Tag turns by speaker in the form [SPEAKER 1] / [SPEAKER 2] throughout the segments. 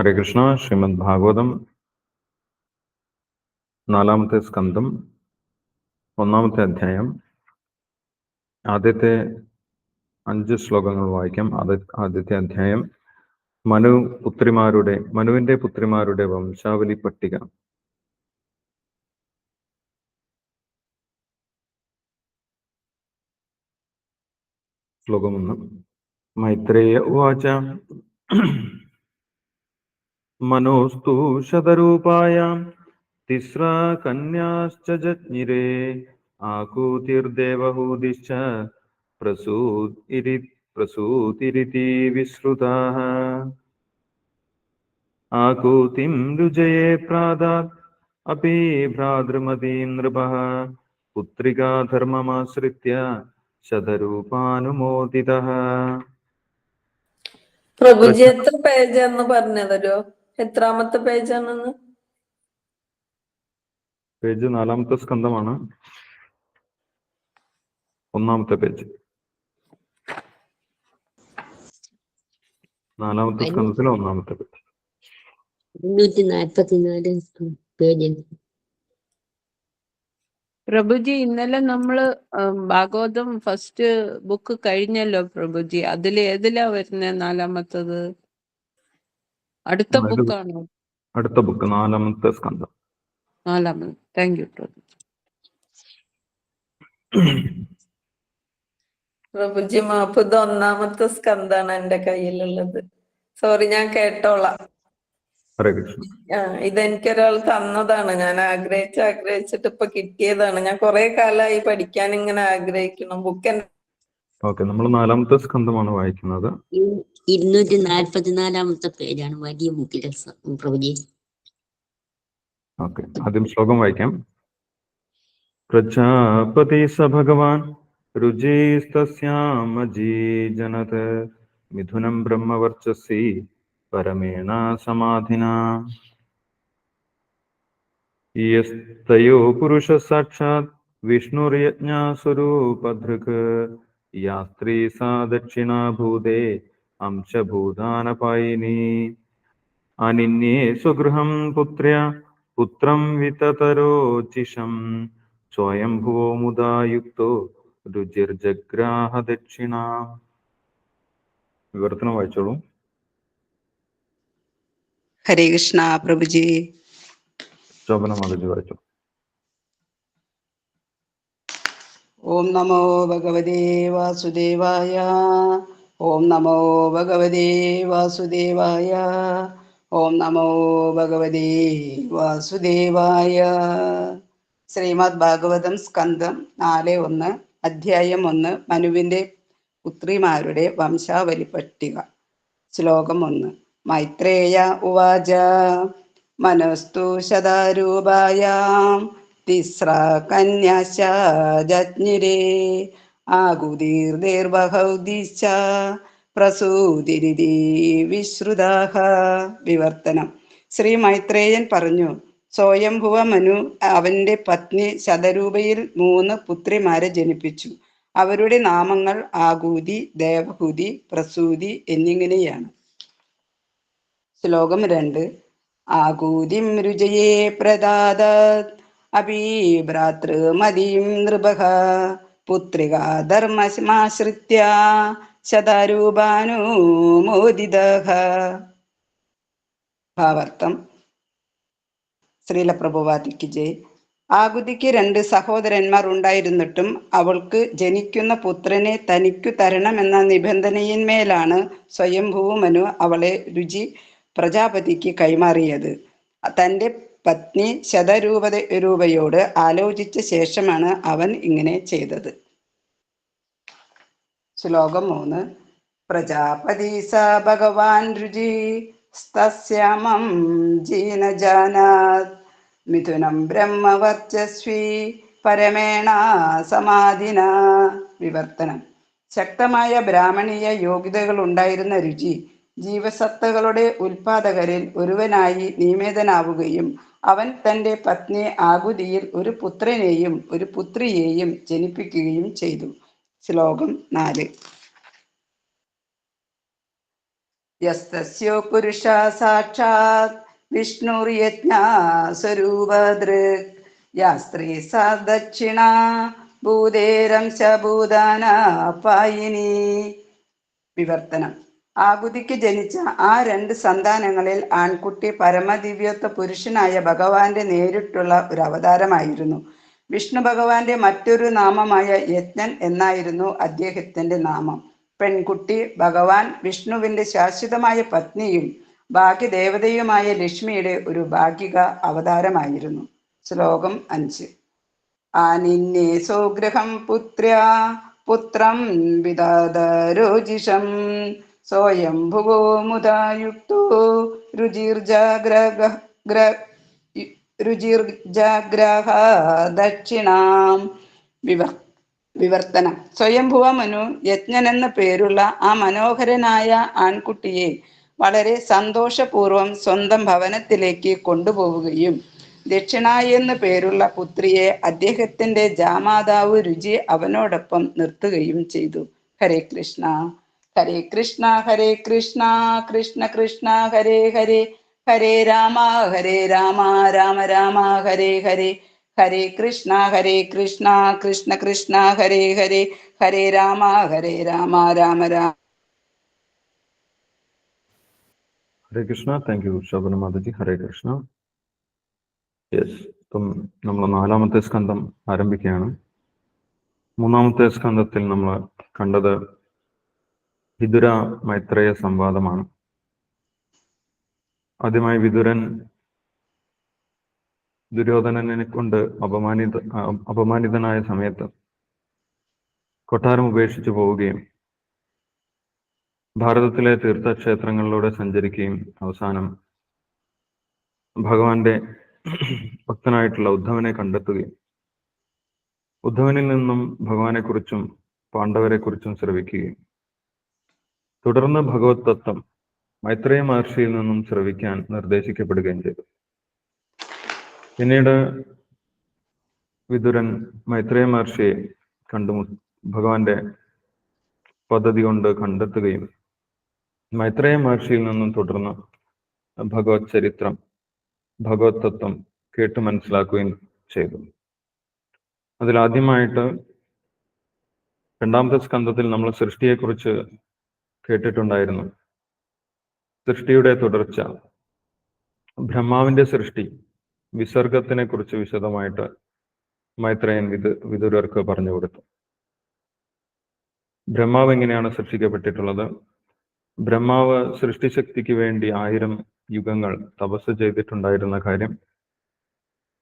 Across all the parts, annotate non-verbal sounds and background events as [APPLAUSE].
[SPEAKER 1] ഹരേ കൃഷ്ണ ശ്രീമദ് ഭാഗവതം നാലാമത്തെ സ്കന്ധം ഒന്നാമത്തെ അധ്യായം ആദ്യത്തെ അഞ്ച് ശ്ലോകങ്ങൾ വായിക്കാം. ആദ്യത്തെ അധ്യായം മനു പുത്രിമാരുടെ മനുവിന്റെ പുത്രിമാരുടെ വംശാവലി പട്ടിക. ശ്ലോകം ഒന്ന്. മൈത്രേയ ഉവാച. മനോസ്തു ശതരൂപായാം. തിസ്ര കന്യാശ്ച ജജ്ഞിരേ. ആകൂതിർദേവഹൂതിശ്ച പ്രസൂതിരി പ്രസൂതിരിതി വിശ്രുതാः ആകൂതിം प्रादात् പ്രാതാത് അപി नृपः पुत्रिका പുത്രികാധർമ്മമാശ്രിത്യ ശതരൂപാനുമോദിതः
[SPEAKER 2] പ്രഭുജി എത്ര പേജ് എന്ന് പറഞ്ഞു തരുമോ എത്രാമത്തെ പേജാണെന്ന്?
[SPEAKER 1] പേജ് നാലാമത്തെ സ്കന്ധമാണ്. ഒന്നാമത്തെ പേജ്. നാലാമത്തെ സ്കന്ധത്തിലെ ഒന്നാമത്തെ പേജ്.
[SPEAKER 3] നാൽപ്പത്തിനാല് പേജ്.
[SPEAKER 4] പ്രഭുജി ഇന്നലെ നമ്മൾ ഭാഗവതം ഫസ്റ്റ് ബുക്ക് കഴിഞ്ഞല്ലോ പ്രഭുജി. അതിൽ ഏതിലാ വരുന്നത് നാലാമത്തത്? അടുത്ത ബുക്കാണോ
[SPEAKER 1] അടുത്ത ബുക്ക് നാലാമത്തെ സ്കന്ധം.
[SPEAKER 4] നാലാമത്. താങ്ക് യു പ്രഭുജി
[SPEAKER 2] മാപ്പ് ഇത് ഒന്നാമത്തെ സ്കന്ധാണ് എന്റെ കയ്യിലുള്ളത്. സോറി ഞാൻ കേട്ടോളാം.
[SPEAKER 1] ഹരേ കൃഷ്ണ.
[SPEAKER 2] ആ ഇതെനിക്കൊരാൾ തന്നതാണ്. ഞാൻ ആഗ്രഹിച്ച് ആഗ്രഹിച്ചിട്ട് ഇപ്പൊ കിട്ടിയതാണ്. ഞാൻ കുറെ കാലമായി പഠിക്കാൻ ഇങ്ങനെ ആഗ്രഹിക്കണം ബുക്ക്
[SPEAKER 1] ഓക്കെ നമ്മൾ നാലാമത്തെ സ്കന്ധമാണ് വായിക്കുന്നത്.
[SPEAKER 3] ഇരുന്നൂറ്റി നാൽപ്പത്തിനാലാമത്തെ പേജാണ് വലിയ ബുക്കിലെ സ- പ്രഭുജി
[SPEAKER 1] ഓക്കെ ആദ്യം ശ്ലോകം വായിക്കാം. പ്രജാപതി സ ഭഗവാൻ രുചിസ്തസ്യാമജീജനത് മിഥുനം ബ്രഹ്മവർച്ചസി പരമേണ സമാധിന. യസ്തയോ പുരുഷ സാക്ഷാത് വിഷ്ണുർയജ്ഞാസ്വരൂപധൃക് യാ സ്ത്രീ സാ ദക്ഷിണാഭൂതേ അംശഭൂതാനപായിനി അനിന്യേ സ്വഗൃഹം പുത്ര്യ പുത്രം വിതതരോചിഷം. സ്വയംഭുവോ മുദായുക്തോ രുചിർജഗ്രാഹ ദക്ഷിണ. വിവർത്തനം വായിച്ചോളൂ.
[SPEAKER 5] ഹരേ കൃഷ്ണ പ്രഭുജി.
[SPEAKER 1] ശോഭന മാതാജി വായിച്ചു.
[SPEAKER 5] ഓം നമോ ഭഗവതേ വാസുദേവായ. ഓം നമോ ഭഗവതേ വാസുദേവായ. ഓം നമോ ഭഗവതേ വാസുദേവായ. ശ്രീമദ് ഭാഗവതം സ്കന്ധം നാല് ഒന്ന് അധ്യായം ഒന്ന് മനുവിന്റെ പുത്രിമാരുടെ വംശാവലി പട്ടിക. ശ്ലോകം ഒന്ന് മൈത്രേയ ഉവാച. മനസ്തു ശതാരൂപായാം. തിസ്ര കന്യാശ ജജ്ഞിരേ. ആകുതീർദേർബഹൗദിശ്ച പ്രസൂതിരിതി വിശ്രുതാഹ വിവർത്തനം. ശ്രീ മൈത്രേയൻ പറഞ്ഞു സ്വയംഭുവ മനു അവന്റെ പത്നി ശതരൂപയിൽ മൂന്ന് പുത്രിമാരെ ജനിപ്പിച്ചു. അവരുടെ നാമങ്ങൾ ആകൂതി ദേവഹൂതി പ്രസൂതി എന്നിങ്ങനെയാണ്. ശ്ലോകം രണ്ട് ആകൂതിം രുചയേ പ്രദാദ അപി ഭ്രാതൃമതിയും നൃപഃ പുത്രിക ശതരൂപാനുമോദിത. ഭാവർത്ഥം ഭാവാർത്ഥം. ശ്രീലപ്രഭുവാദിക്ക് ജയ്. ആകുതിക്ക് രണ്ട് സഹോദരന്മാർ ഉണ്ടായിരുന്നിട്ടും അവൾക്ക് ജനിക്കുന്ന പുത്രനെ തനിക്കു തരണമെന്ന നിബന്ധനയിന്മേലാണ് സ്വയംഭൂമനു അവളെ രുചി പ്രജാപതിക്ക് കൈമാറിയത്. തന്റെ പത്നി ശതരൂപ രൂപയോട് ആലോചിച്ച ശേഷമാണ് അവൻ ഇങ്ങനെ ചെയ്തത്. ശ്ലോകം മൂന്ന്. പ്രജാപതി സ ഭഗവാൻ രുചി സ്തസ്യമം ജീനജാനാത്. മിഥുനം ബ്രഹ്മവർച്ചസ്വി പരമേണ സമാധിന. വിവർത്തനം. ശക്തമായ ബ്രാഹ്മണീയ യോഗ്യതകൾ ഉണ്ടായിരുന്ന രുചി ജീവസത്തകളുടെ ഉൽപാദകരിൽ ഒരുവനായി നിയമിതനാവുകയും അവൻ തന്റെ പത്നി ആകുതിയിൽ ഒരു പുത്രനെയും ഒരു പുത്രിയെയും ജനിപ്പിക്കുകയും ചെയ്തു. ശ്ലോകം നാല്. യസ്തസ്യോ പുരുഷ സാക്ഷാത് വിഷ്ണുർയജ്ഞ സ്വരൂപദൃക് യാ സ്ത്രീ സാ ദക്ഷിണ ഭൂതേരം ഭൂതാന പായിനി. വിവർത്തനം. ആകുതിക്ക് ജനിച്ച ആ രണ്ട് സന്താനങ്ങളിൽ ആൺകുട്ടി പരമദിവ്യത്വ പുരുഷനായ ഭഗവാന്റെ നേരിട്ടുള്ള ഒരു അവതാരമായിരുന്നു. വിഷ്ണു ഭഗവാന്റെ മറ്റൊരു നാമമായ യജ്ഞൻ എന്നായിരുന്നു അദ്ദേഹത്തിന്റെ നാമം. പെൺകുട്ടി ഭഗവാൻ വിഷ്ണുവിന്റെ ശാശ്വതമായ പത്നിയും ഭാഗ്യദേവതയുമായ ലക്ഷ്മിയുടെ ഒരു ഭാഗിക അവതാരമായിരുന്നു. ശ്ലോകം അഞ്ച്. ആനിന്നേ സോഗ്രഹം പുത്ര്യ പുത്രം വിദാദരോജിഷം സ്വയംഭുവോ മുദായുക്തോ രുചിർജാഗ്രഹ ദക്ഷിണാം വിവർ വിവർത്തനം. സ്വയംഭുവ മനു യജ്ഞൻ എന്ന പേരുള്ള ആ മനോഹരനായ ആൺകുട്ടിയെ വളരെ സന്തോഷപൂർവം സ്വന്തം ഭവനത്തിലേക്ക് കൊണ്ടുപോവുകയും ദക്ഷിണ എന്ന പേരുള്ള പുത്രിയെ അദ്ദേഹത്തിന്റെ ജാമാതാവ് രുചി അവനോടൊപ്പം നിർത്തുകയും ചെയ്തു. Hare Krishna. Hare Krishna Hare Krishna Krishna Krishna Hare Hare Hare Rama Hare Rama Rama Rama Hare Hare Hare Krishna Hare Krishna Krishna Krishna Hare Hare Hare Rama Hare Rama Rama Rama.
[SPEAKER 1] Hare Krishna thank you Shobhana Mataji. Hare Krishna. Yes ഇപ്പം നമ്മൾ നാലാമത്തെ സ്കന്ധം ആരംഭിക്കുകയാണ്. മൂന്നാമത്തെ സ്കന്ധത്തിൽ നമ്മൾ കണ്ടത് വിതുര മൈത്രേയ സംവാദമാണ്. ആദ്യമായി വിതുരൻ ദുര്യോധനനെ കൊണ്ട് അപമാനിത അപമാനിതനായ സമയത്ത് കൊട്ടാരം ഉപേക്ഷിച്ചു പോവുകയും ഭാരതത്തിലെ തീർത്ഥക്ഷേത്രങ്ങളിലൂടെ സഞ്ചരിക്കുകയും അവസാനം ഭഗവാന്റെ ഭക്തനായിട്ടുള്ള ഉദ്ധവനെ കണ്ടെത്തുകയും ഉദ്ധവനിൽ നിന്നും ഭഗവാനെക്കുറിച്ചും പാണ്ഡവരെക്കുറിച്ചും ശ്രവിക്കുകയും തുടർന്ന് ഭഗവത് തത്വം മൈത്രേയ മഹർഷിയിൽ നിന്നും ശ്രവിക്കാൻ നിർദ്ദേശിക്കപ്പെടുകയും ചെയ്തു. പിന്നീട് വിതുരൻ മൈത്രേയ മഹർഷിയെ കണ്ടു ഭഗവാന്റെ പദ്ധതി കൊണ്ട് കണ്ടെത്തുകയും മൈത്രേയ മഹർഷിയിൽ നിന്നും തുടർന്ന് ഭഗവത് ചരിത്രം ഭഗവത് തത്വം കേട്ട് മനസ്സിലാക്കുകയും ചെയ്തു. അതിലാദ്യമായിട്ട് രണ്ടാമത്തെ സ്കന്ധത്തിൽ നമ്മൾ സൃഷ്ടിയെക്കുറിച്ച് കേട്ടിട്ടുണ്ടായിരുന്നു. സൃഷ്ടിയുടെ തുടർച്ച. ബ്രഹ്മാവിന്റെ സൃഷ്ടി വിസർഗത്തിനെ കുറിച്ച് വിശദമായിട്ട് മൈത്രേയൻ വിദു വിദുരർക്ക് പറഞ്ഞു കൊടുത്തു. ബ്രഹ്മാവ് എങ്ങനെയാണ് സൃഷ്ടിക്കപ്പെട്ടിട്ടുള്ളത്? ബ്രഹ്മാവ് സൃഷ്ടിശക്തിക്ക് വേണ്ടി ആയിരം യുഗങ്ങൾ തപസ് ചെയ്തിട്ടുണ്ടായിരുന്ന കാര്യം.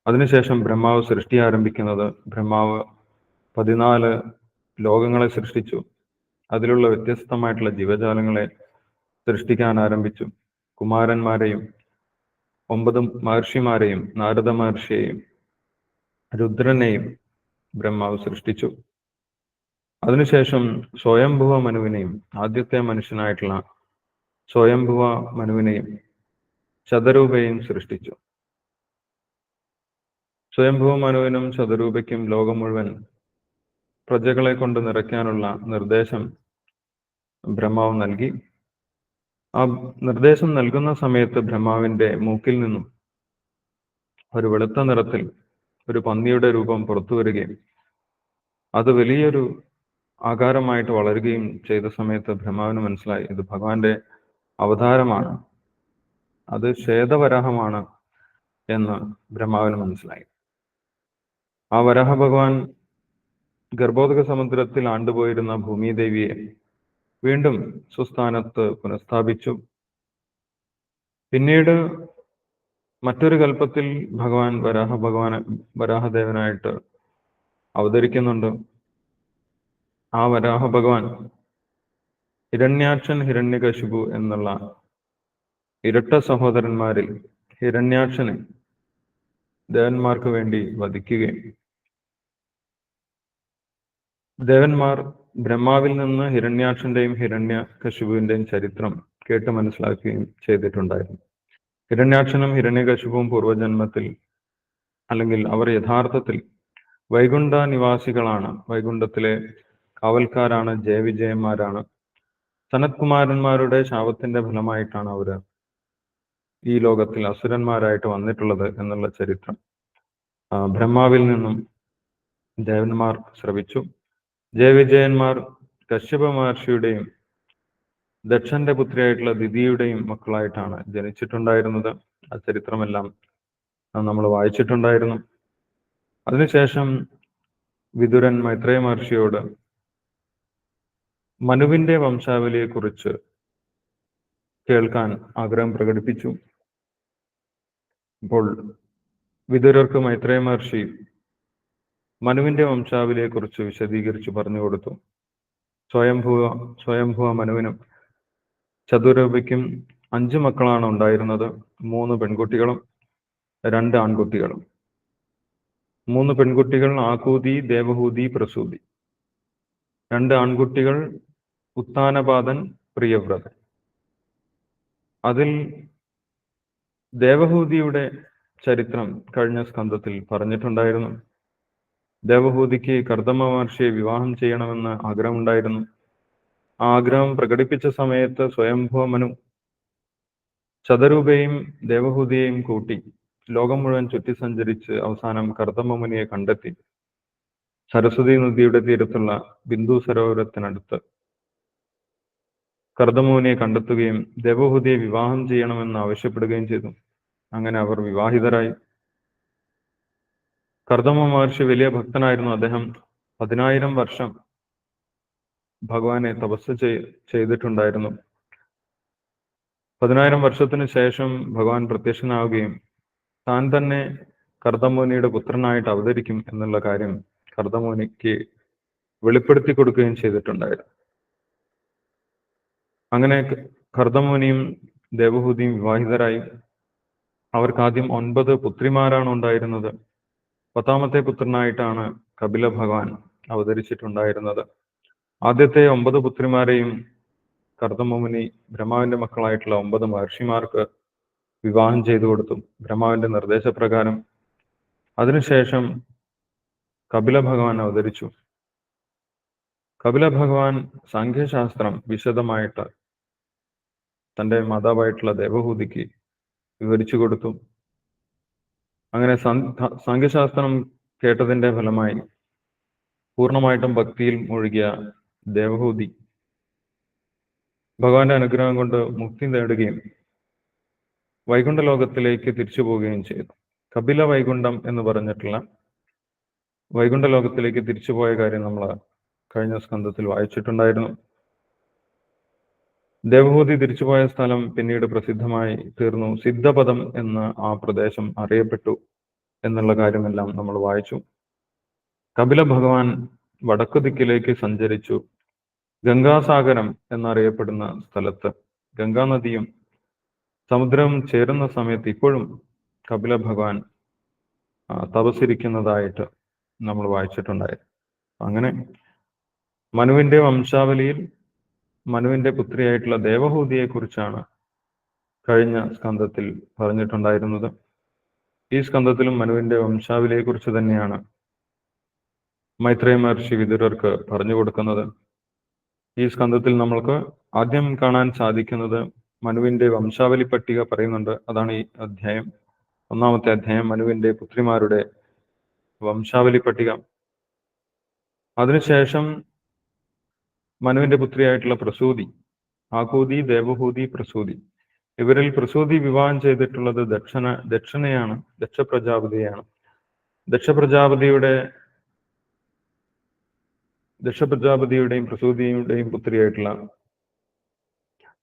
[SPEAKER 1] അതിനുശേഷം ബ്രഹ്മാവ് സൃഷ്ടി ആരംഭിക്കുന്നത് ബ്രഹ്മാവ് പതിനാല് ലോകങ്ങളെ സൃഷ്ടിച്ചു. അതിലുള്ള വ്യത്യസ്തമായിട്ടുള്ള ജീവജാലങ്ങളെ സൃഷ്ടിക്കാൻ ആരംഭിച്ചു. കുമാരന്മാരെയും ഒമ്പത് മഹർഷിമാരെയും നാരദ മഹർഷിയെയും രുദ്രനെയും ബ്രഹ്മാവ് സൃഷ്ടിച്ചു. അതിനുശേഷം സ്വയംഭുവ മനുവിനെയും ആദ്യത്തെ മനുഷ്യനായിട്ടുള്ള സ്വയംഭുവ മനുവിനെയും ശതരൂപയും സൃഷ്ടിച്ചു. സ്വയംഭുവ മനുവിനും ശതരൂപയ്ക്കും ലോകം മുഴുവൻ പ്രജകളെ കൊണ്ട് നിറയ്ക്കാനുള്ള നിർദ്ദേശം ബ്രഹ്മാവ് നൽകി. ആ നിർദ്ദേശം നൽകുന്ന സമയത്ത് ബ്രഹ്മാവിന്റെ മൂക്കിൽ നിന്നും ഒരു വെളുത്ത നിറത്തിൽ ഒരു പന്നിയുടെ രൂപം പുറത്തു വരികയും അത് വലിയൊരു ആകാരമായിട്ട് വളരുകയും ചെയ്ത സമയത്ത് ബ്രഹ്മാവിന് മനസ്സിലായി ഇത് ഭഗവാന്റെ അവതാരമാണ് അത് ശ്വേതവരാഹമാണ് എന്ന് ബ്രഹ്മാവിന് മനസ്സിലായി. ആ വരാഹ ഭഗവാൻ ഗർഭോദക സമുദ്രത്തിൽ ആണ്ടുപോയിരുന്ന ഭൂമിദേവിയെ വീണ്ടും സുസ്ഥാനത്ത് പുനഃസ്ഥാപിച്ചു. പിന്നീട് മറ്റൊരു കൽപ്പത്തിൽ ഭഗവാൻ വരാഹ ഭഗവാൻ വരാഹദേവനായിട്ട് അവതരിക്കുന്നുണ്ട്. ആ വരാഹ ഭഗവാൻ ഹിരണ്യാക്ഷൻ ഹിരണ്യകശിപു എന്നുള്ള ഇരട്ട സഹോദരന്മാരിൽ ഹിരണ്യാക്ഷനെ ദേവന്മാർക്ക് വേണ്ടി വധിക്കുകയും ദേവന്മാർ ബ്രഹ്മാവിൽ നിന്ന് ഹിരണ്യാക്ഷന്റെയും ഹിരണ്യ കശുപുവിന്റെയും ചരിത്രം കേട്ട് മനസ്സിലാക്കുകയും ചെയ്തിട്ടുണ്ടായിരുന്നു. ഹിരണ്യാക്ഷനും ഹിരണ്യകശുപും പൂർവജന്മത്തിൽ അല്ലെങ്കിൽ അവർ യഥാർത്ഥത്തിൽ വൈകുണ്ഠ നിവാസികളാണ് വൈകുണ്ഠത്തിലെ കാവൽക്കാരാണ് ജയവിജയന്മാരാണ്. സനത്കുമാരന്മാരുടെ ശാപത്തിന്റെ ഫലമായിട്ടാണ് അവർ ഈ ലോകത്തിൽ അസുരന്മാരായിട്ട് വന്നിട്ടുള്ളത് എന്നുള്ള ചരിത്രം. ബ്രഹ്മാവിൽ നിന്നും ദേവന്മാർ ശ്രവിച്ചു. ജയവിജയന്മാർ കശ്യപ മഹർഷിയുടെയും ദക്ഷന്റെ പുത്രിയായിട്ടുള്ള ദിതിയുടെയും മക്കളായിട്ടാണ് ജനിച്ചിട്ടുണ്ടായിരുന്നത്. ആ ചരിത്രമെല്ലാം നമ്മൾ വായിച്ചിട്ടുണ്ടായിരുന്നു. അതിനുശേഷം വിതുരൻ മൈത്രേയ മഹർഷിയോട് മനുവിന്റെ വംശാവലിയെ കുറിച്ച് കേൾക്കാൻ ആഗ്രഹം പ്രകടിപ്പിച്ചു. അപ്പോൾ വിതുരർക്ക് മൈത്രേയ മഹർഷി മനുവിന്റെ വംശാവലിയെ കുറിച്ച് വിശദീകരിച്ച് പറഞ്ഞു കൊടുത്തു. സ്വയംഭുവ സ്വയംഭുവ മനുവിനും ചതുരൂപയ്ക്കും അഞ്ചു മക്കളാണ് ഉണ്ടായിരുന്നത്. മൂന്ന് പെൺകുട്ടികളും രണ്ട് ആൺകുട്ടികളും. മൂന്ന് പെൺകുട്ടികൾ ആകൂതി ദേവഹൂതി പ്രസൂതി. രണ്ട് ആൺകുട്ടികൾ ഉത്താനപാതൻ പ്രിയവ്രതൻ. അതിൽ ദേവഹൂതിയുടെ ചരിത്രം കഴിഞ്ഞ സ്കന്ധത്തിൽ പറഞ്ഞിട്ടുണ്ടായിരുന്നു. ദേവഹൂതിക്ക് കർദമ മഹർഷിയെ വിവാഹം ചെയ്യണമെന്ന് ആഗ്രഹമുണ്ടായിരുന്നു. ആ ആഗ്രഹം പ്രകടിപ്പിച്ച സമയത്ത് സ്വയംഭോമനു ചതരൂപയും ദേവഹൂതിയെയും കൂട്ടി ലോകം മുഴുവൻ ചുറ്റി സഞ്ചരിച്ച് അവസാനം കർദമ മുനിയെ കണ്ടെത്തി. സരസ്വതി നദിയുടെ തീരത്തുള്ള ബിന്ദു സരോവരത്തിനടുത്ത് കർദമോനിയെ കണ്ടെത്തുകയും ദേവഹൂതിയെ വിവാഹം ചെയ്യണമെന്ന് ആവശ്യപ്പെടുകയും ചെയ്തു. അങ്ങനെ അവർ വിവാഹിതരായി. കർദമ മഹർഷി വലിയ ഭക്തനായിരുന്നു അദ്ദേഹം. പതിനായിരം വർഷം ഭഗവാനെ തപസ് ചെയ്- ചെയ്തിട്ടുണ്ടായിരുന്നു. പതിനായിരം വർഷത്തിന് ശേഷം ഭഗവാൻ പ്രത്യക്ഷനാവുകയും താൻ തന്നെ കർദമോനിയുടെ പുത്രനായിട്ട് അവതരിക്കും എന്നുള്ള കാര്യം കർദമോനിക്ക് വെളിപ്പെടുത്തി കൊടുക്കുകയും ചെയ്തിട്ടുണ്ടായിരുന്നു. അങ്ങനെ കർദമോനിയും ദേവഹൂതിയും വിവാഹിതരായി. അവർക്ക് ആദ്യം ഒൻപത് പുത്രിമാരാണ് ഉണ്ടായിരുന്നത്. പത്താമത്തെ പുത്രനായിട്ടാണ് കപില ഭഗവാൻ അവതരിച്ചിട്ടുണ്ടായിരുന്നത്. ആദ്യത്തെ ഒമ്പത് പുത്രിമാരെയും കർദമുനി ബ്രഹ്മാവിന്റെ മക്കളായിട്ടുള്ള ഒമ്പത് മഹർഷിമാർക്ക് വിവാഹം ചെയ്തു കൊടുത്തു. ബ്രഹ്മാവിന്റെ നിർദ്ദേശപ്രകാരം അതിനുശേഷം കപില ഭഗവാൻ അവതരിച്ചു. കപില ഭഗവാൻ സാഖ്യശാസ്ത്രം വിശദമായിട്ട് തന്റെ മാതാവായിട്ടുള്ള ദേവഹൂതിക്ക് വിവരിച്ചു കൊടുത്തു. അങ്ങനെ സംഘശാസ്ത്രം കേട്ടതിന്റെ ഫലമായി പൂർണമായിട്ടും ഭക്തിയിൽ മുഴുകിയ ദേവഹൂതി ഭഗവാന്റെ അനുഗ്രഹം കൊണ്ട് മുക്തി നേടുകയും വൈകുണ്ഠ ലോകത്തിലേക്ക് തിരിച്ചു പോവുകയും ചെയ്തു. കപില വൈകുണ്ഠം എന്ന് പറഞ്ഞിട്ടുള്ള വൈകുണ്ഠ ലോകത്തിലേക്ക് തിരിച്ചുപോയ കാര്യം നമ്മൾ കഴിഞ്ഞ സ്കന്ധത്തിൽ വായിച്ചിട്ടുണ്ടായിരുന്നു. ദേവഹൂതി തിരിച്ചുപോയ സ്ഥലം പിന്നീട് പ്രസിദ്ധമായി തീർന്നു. സിദ്ധപദം എന്ന് ആ പ്രദേശം അറിയപ്പെട്ടു എന്നുള്ള കാര്യമെല്ലാം നമ്മൾ വായിച്ചു. കപില ഭഗവാൻ വടക്കു ദിക്കിലേക്ക് സഞ്ചരിച്ചു. ഗംഗാസാഗരം എന്നറിയപ്പെടുന്ന സ്ഥലത്ത്. ഗംഗാനദിയും സമുദ്രം ചേരുന്ന സമയത്ത് ഇപ്പോഴും കപില ഭഗവാൻ തപസിരിക്കുന്നതായിട്ട് നമ്മൾ വായിച്ചിട്ടുണ്ടായിരുന്നു അങ്ങനെ മനുവിന്റെ വംശാവലിയിൽ മനുവിന്റെ പുത്രിയായിട്ടുള്ള ദേവഹൂതിയെ കുറിച്ചാണ് കഴിഞ്ഞ സ്കന്ധത്തിൽ പറഞ്ഞിട്ടുണ്ടായിരുന്നത്. ഈ സ്കന്ധത്തിലും മനുവിന്റെ വംശാവലിയെ കുറിച്ച് തന്നെയാണ് മൈത്രേയ മഹർഷി വിദുരർക്ക് പറഞ്ഞു കൊടുക്കുന്നത്. ഈ സ്കന്ധത്തിൽ നമ്മൾക്ക് ആദ്യം കാണാൻ സാധിക്കുന്നത് മനുവിന്റെ വംശാവലി പട്ടിക പറയുന്നുണ്ട്. അതാണ് ഈ അധ്യായം. ഒന്നാമത്തെ അധ്യായം മനുവിന്റെ പുത്രിമാരുടെ വംശാവലി പട്ടിക. അതിനുശേഷം മനുവിന്റെ പുത്രിയായിട്ടുള്ള പ്രസൂതി ആകൂതി ദേവഹൂതി പ്രസൂതി. ഇവരിൽ പ്രസൂതി വിവാഹം ചെയ്തിട്ടുള്ളത് ദക്ഷണ ദക്ഷണയാണ് ദക്ഷ പ്രജാപതിയാണ് ദക്ഷ പ്രജാപതിയുടെ ദക്ഷ പ്രജാപതിയുടെയും പ്രസൂതിയുടെയും പുത്രിയായിട്ടുള്ള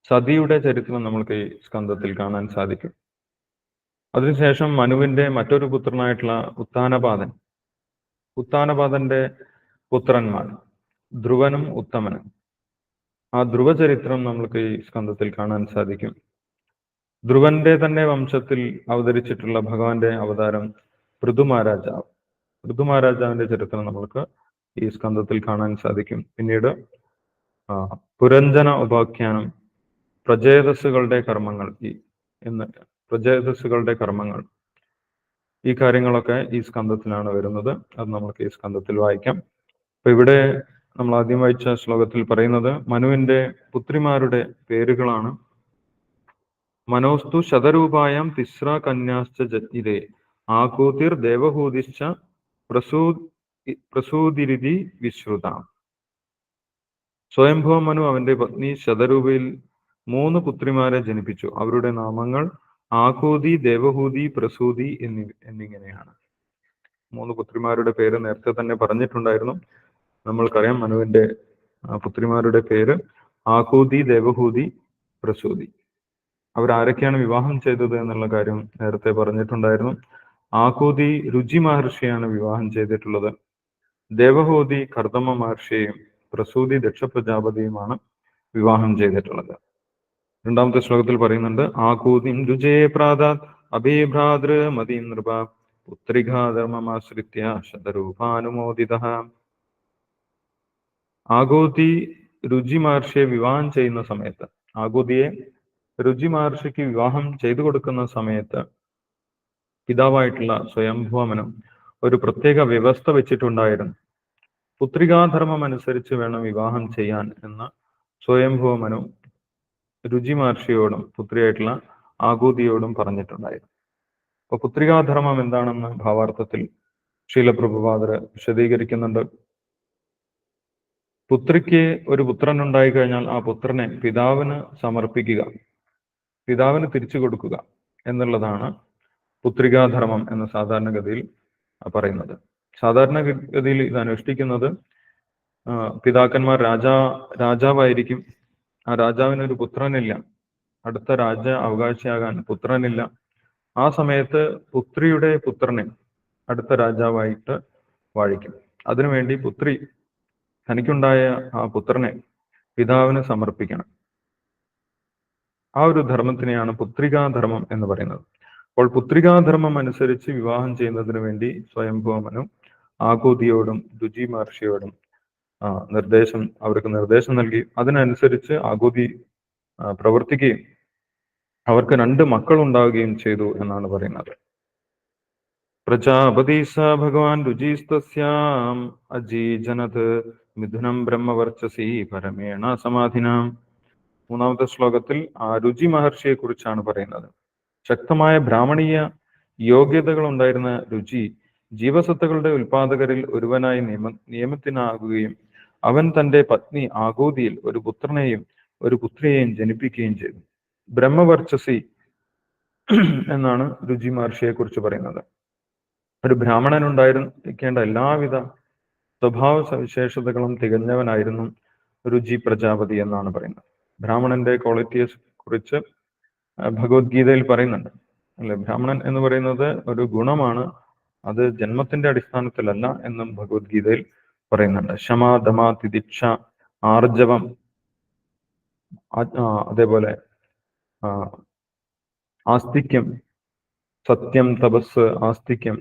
[SPEAKER 1] സതിയുടെ ചരിത്രം നമ്മൾക്ക് ഈ സ്കന്ധത്തിൽ കാണാൻ സാധിക്കും. അതിനുശേഷം മനുവിന്റെ മറ്റൊരു പുത്രനായിട്ടുള്ള ഉത്താനപാദൻ ഉത്താനപാദന്റെ പുത്രന്മാർ. ധ്രുവനും ഉത്തമനും. ആ ധ്രുവചരിത്രം നമ്മൾക്ക് ഈ സ്കന്ധത്തിൽ കാണാൻ സാധിക്കും. ധ്രുവന്റെ തന്നെ വംശത്തിൽ അവതരിച്ചിട്ടുള്ള ഭഗവാന്റെ അവതാരം പൃഥുമാരാജാവ് പൃഥുമാരാജാവിന്റെ ചരിത്രം നമ്മൾക്ക് ഈ സ്കന്ധത്തിൽ കാണാൻ സാധിക്കും. പിന്നീട് പുരഞ്ജന ഉപാഖ്യാനം പ്രജേതസ്സുകളുടെ കർമ്മങ്ങൾ ഈ എന്ന് പ്രജേതസ്സുകളുടെ കർമ്മങ്ങൾ. ഈ കാര്യങ്ങളൊക്കെ ഈ സ്കന്ധത്തിലാണ് വരുന്നത്. അത് നമുക്ക് ഈ സ്കന്ധത്തിൽ വായിക്കാം. അപ്പൊ ഇവിടെ നമ്മൾ ആദ്യം വായിച്ച ശ്ലോകത്തിൽ പറയുന്നത് മനുവിന്റെ പുത്രിമാരുടെ പേരുകളാണ്. മനോസ്തു ശതരൂപായം തിസ്ര കന്യാശ്ച ആകൂതിർ ദേവഹൂതിശ്ച പ്രസൂ പ്രസൂതിരിതി വിശ്രുത. സ്വയംഭവ മനു അവന്റെ പത്നി ശതരൂപയിൽ മൂന്ന് പുത്രിമാരെ ജനിപ്പിച്ചു. അവരുടെ നാമങ്ങൾ ആകൂതി ദേവഹൂതി പ്രസൂതി എന്നി എന്നിങ്ങനെയാണ്. മൂന്ന് പുത്രിമാരുടെ പേര് നേരത്തെ തന്നെ പറഞ്ഞിട്ടുണ്ടായിരുന്നു. നമ്മൾക്കറിയാം മനുവിന്റെ പുത്രിമാരുടെ പേര് ആഹൂതി ദേവഹൂതി പ്രസൂതി. അവരാരൊക്കെയാണ് വിവാഹം ചെയ്തത് എന്നുള്ള കാര്യം നേരത്തെ പറഞ്ഞിട്ടുണ്ടായിരുന്നു. ആഹൂതി രുചി മഹർഷിയാണ് വിവാഹം ചെയ്തിട്ടുള്ളത്. ദേവഹൂതി കർദമ മഹർഷിയെയും പ്രസൂതി ദക്ഷ പ്രജാപതിയുമാണ് വിവാഹം ചെയ്തിട്ടുള്ളത്. രണ്ടാമത്തെ ശ്ലോകത്തിൽ പറയുന്നുണ്ട് ആകൂതിം രുചയെ പ്രാതാത് അഭിഭ്രാതൃ മതി നൃപ പുത്രികാധർമ്മമാശ്രിത്യ ശതരൂപാനുമോദിത. ആകൂതി രുചി മഹർഷിയെ വിവാഹം ചെയ്യുന്ന സമയത്ത് ആഗോതിയെ രുചി മഹർഷിക്ക് വിവാഹം ചെയ്തു കൊടുക്കുന്ന സമയത്ത് പിതാവായിട്ടുള്ള സ്വയംഭൂമനം ഒരു പ്രത്യേക വ്യവസ്ഥ വെച്ചിട്ടുണ്ടായിരുന്നു. പുത്രികാധർമ്മം അനുസരിച്ച് വേണം വിവാഹം ചെയ്യാൻ എന്ന് സ്വയംഭൂമനും രുചി മഹർഷിയോടും പുത്രിയായിട്ടുള്ള ആകൂതിയോടും പറഞ്ഞിട്ടുണ്ടായിരുന്നു. അപ്പൊ പുത്രികാധർമ്മം എന്താണെന്ന് ഭാവാർത്ഥത്തിൽ ശീലപ്രഭുപാദർ വിശദീകരിക്കുന്നുണ്ട്. പുത്രിക്ക് ഒരു പുത്രൻ ഉണ്ടായി കഴിഞ്ഞാൽ ആ പുത്രനെ പിതാവിന് സമർപ്പിക്കുക പിതാവിന് തിരിച്ചു കൊടുക്കുക എന്നുള്ളതാണ് പുത്രികാധർമ്മം എന്ന് സാധാരണഗതിയിൽ പറയുന്നത്. സാധാരണഗതിയിൽ ഇത് അനുഷ്ഠിക്കുന്നത് പിതാക്കന്മാർ രാജാ രാജാവായിരിക്കും. ആ രാജാവിന് ഒരു പുത്രനില്ല. അടുത്ത രാജ അവകാശിയാകാൻ പുത്രനില്ല. ആ സമയത്ത് പുത്രിയുടെ പുത്രനെ അടുത്ത രാജാവായിട്ട് വാഴിക്കും. അതിനുവേണ്ടി പുത്രി തനിക്കുണ്ടായ ആ പുത്രനെ പിതാവിന് സമർപ്പിക്കണം. ആ ഒരു ധർമ്മത്തിനെയാണ് പുത്രികാധർമ്മം എന്ന് പറയുന്നത്. അപ്പോൾ പുത്രികാധർമ്മം അനുസരിച്ച് വിവാഹം ചെയ്യുന്നതിന് വേണ്ടി സ്വയംഭൂമനും ആകൂതിയോടും രുചി മഹർഷിയോടും നിർദ്ദേശം അവർക്ക് നിർദ്ദേശം നൽകി അതിനനുസരിച്ച് ആകൂതി പ്രവർത്തിക്കുകയും അവർക്ക് രണ്ട് മക്കൾ ഉണ്ടാവുകയും ചെയ്തു എന്നാണ് പറയുന്നത്. പ്രജാപതി സ ഭഗവാൻ രുചിസ്തസ്യാം അജീജനത് മിഥുനം ബ്രഹ്മവർച്ചസി പരമേണ സമാധിനാം. മൂന്നാമത്തെ ശ്ലോകത്തിൽ ആ രുചി മഹർഷിയെ കുറിച്ചാണ് പറയുന്നത്. ശക്തമായ ബ്രാഹ്മണീയ യോഗ്യതകൾ ഉണ്ടായിരുന്ന രുചി ജീവസത്തകളുടെ ഉൽപാദകരിൽ ഒരുവനായി നിയമ നിയമത്തിനാകുകയും അവൻ തന്റെ പത്നി ആകൂതിയിൽ ഒരു പുത്രനെയും ഒരു പുത്രിയെയും ജനിപ്പിക്കുകയും ചെയ്തു. ബ്രഹ്മവർച്ചസി [CLEARS THROAT] എന്നാണ് രുചി മഹർഷിയെ കുറിച്ച് പറയുന്നത്. ഒരു ബ്രാഹ്മണൻ ഉണ്ടായിരിക്കേണ്ട എല്ലാവിധ സ്വഭാവ സവിശേഷതകളും തികഞ്ഞവനായിരുന്നു രുചി പ്രജാപതി എന്നാണ് പറയുന്നത്. ബ്രാഹ്മണന്റെ ക്വാളിറ്റിയെ കുറിച്ച് ഭഗവത്ഗീതയിൽ പറയുന്നുണ്ട്. അല്ലെ? ബ്രാഹ്മണൻ എന്ന് പറയുന്നത് ഒരു ഗുണമാണ് അത് ജന്മത്തിന്റെ അടിസ്ഥാനത്തിലല്ല എന്നും ഭഗവത്ഗീതയിൽ പറയുന്നുണ്ട്. ക്ഷമ ദമ തിദിക്ഷ ആർജവം അതേപോലെ ആസ്തിക്യം സത്യം തപസ് ആസ്തിക്യം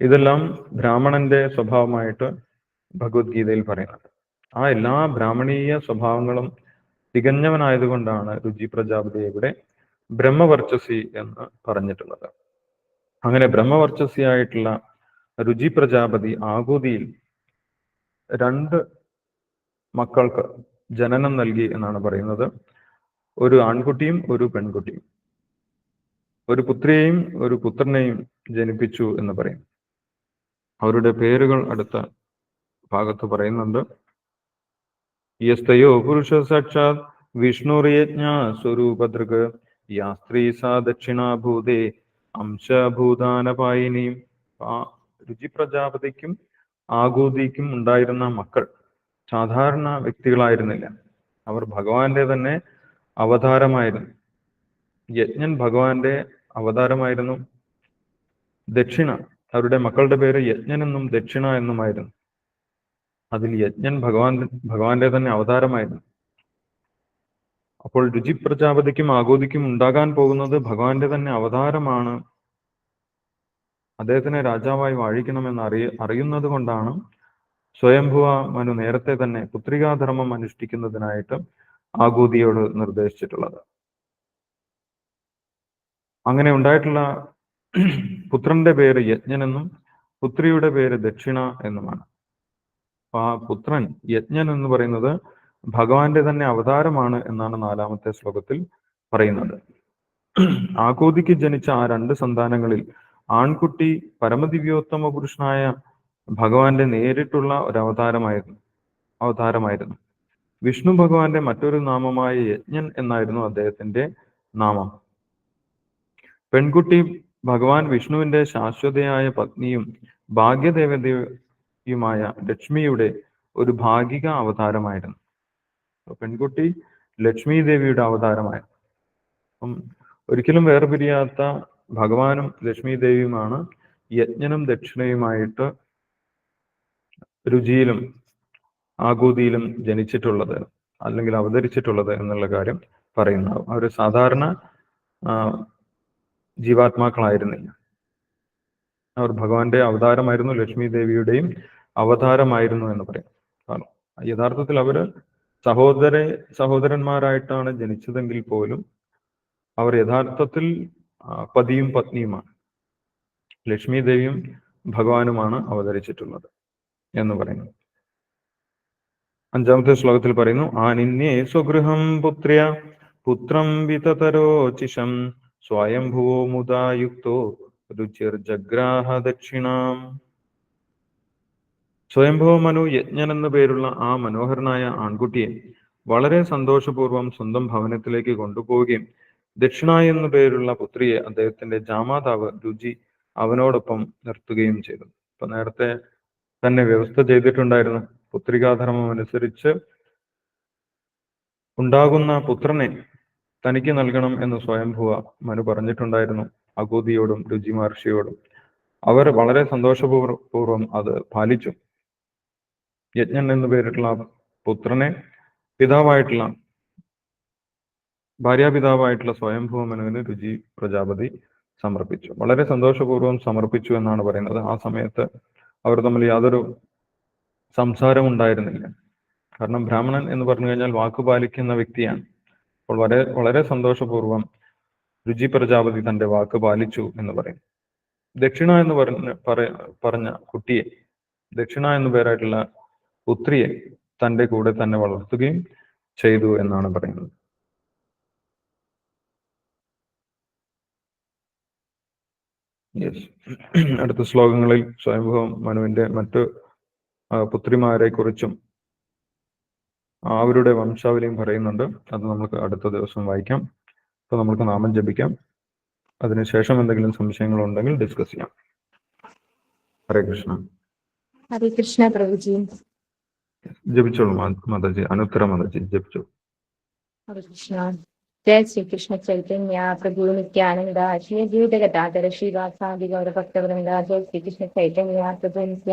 [SPEAKER 1] ഇതെല്ലാം ബ്രാഹ്മണന്റെ സ്വഭാവമായിട്ട് ഭഗവത്ഗീതയിൽ പറയുന്നത്. ആ എല്ലാ ബ്രാഹ്മണീയ സ്വഭാവങ്ങളും തികഞ്ഞവനായതുകൊണ്ടാണ് രുചി പ്രജാപതി ഇവിടെ ബ്രഹ്മവർച്ചസി എന്ന് പറഞ്ഞിട്ടുള്ളത്. അങ്ങനെ ബ്രഹ്മവർച്ചസിയായിട്ടുള്ള രുചി പ്രജാപതി ആകൃതിയിൽ രണ്ട് മക്കൾക്ക് ജനനം നൽകി എന്നാണ് പറയുന്നത്. ഒരു ആൺകുട്ടിയും ഒരു പെൺകുട്ടിയും. ഒരു പുത്രിയെയും ഒരു പുത്രനെയും ജനിപ്പിച്ചു എന്ന് പറയും. അവരുടെ പേരുകൾ അടുത്ത ഭാഗത്ത് പറയുന്നുണ്ട്. യസ്തയോ പുരുഷ സാക്ഷാത് വിഷ്ണുർയജ്ഞ സ്വരൂപതൃക് യാ സ്ത്രീ സാ ദക്ഷിണാഭൂതേ അംശഭൂതാനപായിനിയും രുചി പ്രജാപതിക്കും ആകൂതിക്കും ഉണ്ടായിരുന്ന മക്കൾ സാധാരണ വ്യക്തികളായിരുന്നില്ല. അവർ ഭഗവാന്റെ തന്നെ അവതാരമായിരുന്നു. യജ്ഞൻ ഭഗവാന്റെ അവതാരമായിരുന്നു. ദക്ഷിണ അവരുടെ മക്കളുടെ പേര് യജ്ഞനെന്നും ദക്ഷിണ എന്നുമായിരുന്നു. അതിൽ യജ്ഞൻ ഭഗവാൻ ഭഗവാന്റെ തന്നെ അവതാരമായിരുന്നു. അപ്പോൾ രുചി പ്രജാപതിക്കും ആഗോദിക്കും ഉണ്ടാകാൻ പോകുന്നത് ഭഗവാന്റെ തന്നെ അവതാരമാണ്. അദ്ദേഹത്തിനെ രാജാവായി വാഴിക്കണമെന്ന് അറിയ അറിയുന്നത് കൊണ്ടാണ് സ്വയംഭുവ മനു നേരത്തെ തന്നെ പുത്രികാധർമ്മം അനുഷ്ഠിക്കുന്നതിനായിട്ട് ആഗോദിയോട് നിർദ്ദേശിച്ചിട്ടുള്ളത്. അങ്ങനെ ഉണ്ടായിട്ടുള്ള പുത്രന്റെ പേര് യജ്ഞനെന്നും പുത്രിയുടെ പേര് ദക്ഷിണ എന്നുമാണ്. ആ പുത്രൻ യജ്ഞൻ എന്ന് പറയുന്നത് ഭഗവാന്റെ തന്നെ അവതാരമാണ് എന്നാണ് നാലാമത്തെ ശ്ലോകത്തിൽ പറയുന്നത്. ആകോതിക്ക് ജനിച്ച ആ രണ്ട് സന്താനങ്ങളിൽ ആൺകുട്ടി പരമദിവ്യോത്തമ പുരുഷനായ ഭഗവാന്റെ നേരിട്ടുള്ള ഒരു അവതാരമായിരുന്നു. അവതാരമായിരുന്നു വിഷ്ണു ഭഗവാന്റെ മറ്റൊരു നാമമായ യജ്ഞൻ എന്നായിരുന്നു അദ്ദേഹത്തിന്റെ നാമം. പെൺകുട്ടി ഭഗവാൻ വിഷ്ണുവിന്റെ ശാശ്വതയായ പത്നിയും ഭാഗ്യദേവതയുമായ ലക്ഷ്മിയുടെ ഒരു ഭാഗിക അവതാരമായിരുന്നു. പെൺകുട്ടി ലക്ഷ്മി ദേവിയുടെ അവതാരമായിരുന്നു. അപ്പം ഒരിക്കലും വേർപിരിയാത്ത ഭഗവാനും ലക്ഷ്മി ദേവിയുമാണ് യജ്ഞനും ദക്ഷിണയുമായിട്ട് രുചിയിലും ആകൂതിയിലും ജനിച്ചിട്ടുള്ളത് അല്ലെങ്കിൽ അവതരിച്ചിട്ടുള്ളത് എന്നുള്ള കാര്യം പറയുന്നു അവർ സാധാരണ ജീവാത്മാക്കളായിരുന്നില്ല. അവർ ഭഗവാന്റെ അവതാരമായിരുന്നു ലക്ഷ്മി ദേവിയുടെയും അവതാരമായിരുന്നു എന്ന് പറയാം. കാരണം യഥാർത്ഥത്തിൽ അവർ സഹോദര സഹോദരന്മാരായിട്ടാണ് ജനിച്ചതെങ്കിൽ പോലും അവർ യഥാർത്ഥത്തിൽ പതിയും പത്നിയുമാണ്. ലക്ഷ്മി ദേവിയും ഭഗവാനുമാണ് അവതരിച്ചിട്ടുള്ളത് എന്ന് പറയുന്നു. അഞ്ചാമത്തെ ശ്ലോകത്തിൽ പറയുന്നു ആനിന്യേ സ്വഗൃഹം പുത്ര്യ പുത്രം വിതതരോചിഷം സ്വയംഭുവോ മുദായുക്തോ രുചിർജഗ്രാഹ ദക്ഷിണാം സ്വയംഭവ മനു യജ്ഞൻ എന്നു പേരുള്ള ആ മനോഹരനായ ആൺകുട്ടിയെ വളരെ സന്തോഷപൂർവം സ്വന്തം ഭവനത്തിലേക്ക് കൊണ്ടുപോവുകയും ദക്ഷിണ എന്നു പേരുള്ള പുത്രിയെ അദ്ദേഹത്തിന്റെ ജാമാതാവ് രുചി അവനോടൊപ്പം നിർത്തുകയും ചെയ്തു. അപ്പൊ നേരത്തെ തന്നെ വ്യവസ്ഥ ചെയ്തിട്ടുണ്ടായിരുന്നു പുത്രികാധർമ്മം അനുസരിച്ച് ഉണ്ടാകുന്ന പുത്രനെ തനിക്ക് നൽകണം എന്ന് സ്വയംഭുവ മനു പറഞ്ഞിട്ടുണ്ടായിരുന്നു അഗോദിയോടും രുചി മഹർഷിയോടും അവർ വളരെ സന്തോഷപൂർവം അത് പാലിച്ചു. യജ്ഞൻ എന്ന് പേരിട്ടുള്ള പുത്രനെ പിതാവായിട്ടുള്ള ഭാര്യാപിതാവായിട്ടുള്ള സ്വയംഭൂമനുവിന് രുചി പ്രജാപതി സമർപ്പിച്ചു. വളരെ സന്തോഷപൂർവം സമർപ്പിച്ചു എന്നാണ് പറയുന്നത്. ആ സമയത്ത് അവർ തമ്മിൽ യാതൊരു സംസാരം ഉണ്ടായിരുന്നില്ല. കാരണം ബ്രാഹ്മണൻ എന്ന് പറഞ്ഞു കഴിഞ്ഞാൽ വാക്ക് പാലിക്കുന്ന വ്യക്തിയാണ്. അപ്പോൾ വളരെ വളരെ സന്തോഷപൂർവം രുചി പ്രജാപതി തന്റെ വാക്ക് പാലിച്ചു എന്ന് പറയും. ദക്ഷിണ എന്ന് പറഞ്ഞ പറ- പറഞ്ഞ കുട്ടിയെ ദക്ഷിണ എന്നു പേരായിട്ടുള്ള പുത്രിയെ തന്റെ കൂടെ തന്നെ വളർത്തുകയും ചെയ്തു എന്നാണ് പറയുന്നത്. അടുത്ത ശ്ലോകങ്ങളിൽ സ്വയംഭവം മനുവിന്റെ മറ്റു പുത്രിമാരെ കുറിച്ചും അവരുടെ വംശാവലിയും പറയുന്നുണ്ട്. അത് നമുക്ക് അടുത്ത ദിവസം വായിക്കാം. അപ്പൊ നമുക്ക് നാമം ജപിക്കാം. അതിനുശേഷം എന്തെങ്കിലും സംശയങ്ങൾ ഉണ്ടെങ്കിൽ ഡിസ്കസ് ചെയ്യാം. ഹരേ കൃഷ്ണ.
[SPEAKER 6] ഹരേ കൃഷ്ണ പ്രഭുജി.
[SPEAKER 1] ജപിച്ചോളൂ മാതാജി അനുത്തര മാതാജി ജപിച്ചോളൂ.
[SPEAKER 6] ജയ ശ്രീകൃഷ്ണ ചൈതന്യ പ്രഭു നിത്യാനന്ദ ശ്രീ ജീവിതകഥാതര ശ്രീവാസാദി ഗൗരഭക്തവൃന്ദ ജയ ശ്രീകൃഷ്ണ ചൈതന്യ പ്രഭു നിത്യ